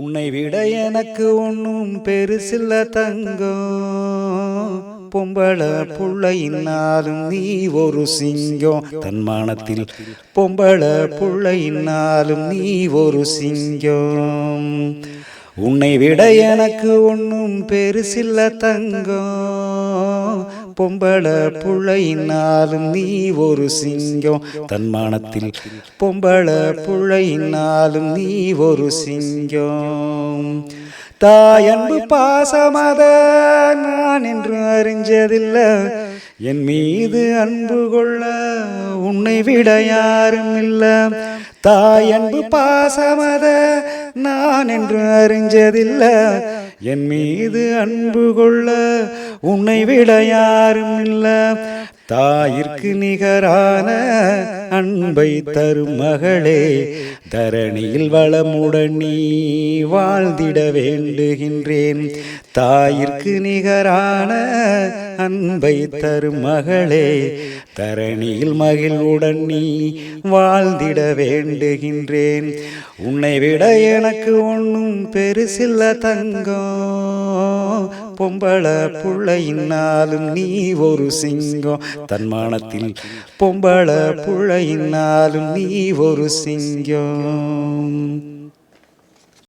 உன்னை விட எனக்கு ஒன்றும் பெருசில்ல தங்கம். பொம்பள புள்ளையினாலும் நீ ஒரு சிங்கம். தன்மானத்தில் பொம்பள புள்ளையினாலும் நீ ஒரு சிங்கம். உன்னை விட எனக்கு ஒன்றும் பெருசில்ல தங்கம். பொம்பள புள்ளையினாலும் நீ ஒரு சிங்கம். தன்மானத்தில் பொம்பள புள்ளையினாலும் நீ ஒரு சிங்கம். தாயன்பு பாசமத நான் என்று அறிஞ்சதில்லை. என் மீது அன்பு கொள்ள உன்னை விட யாரும் இல்லை. தாயன்பு பாசமத நான் என்று அறிஞ்சதில்லை. என் மீது அன்பு கொள்ள உன்னை விட யார் யாரும் இல்லை தாயிற்கு நிகரான அன்பை தரும் மகளே தரணியில் வளமுடன் நீ வாழ்ந்திட வேண்டுகின்றேன். தாயிற்கு நிகரான அன்பை தரும் மகளே தரணியில் மகிழ்வுடன் நீ வாழ்ந்திட வேண்டுகின்றேன். உன்னை விட எனக்கு ஒன்றும் பெருசில்ல தங்கம். பொம்பள புள்ளையினாலும் நீ ஒரு சிங்கம். தன்மானத்தில் பொம்பள புள்ளையினாலும் நீ ஒரு சிங்கம்.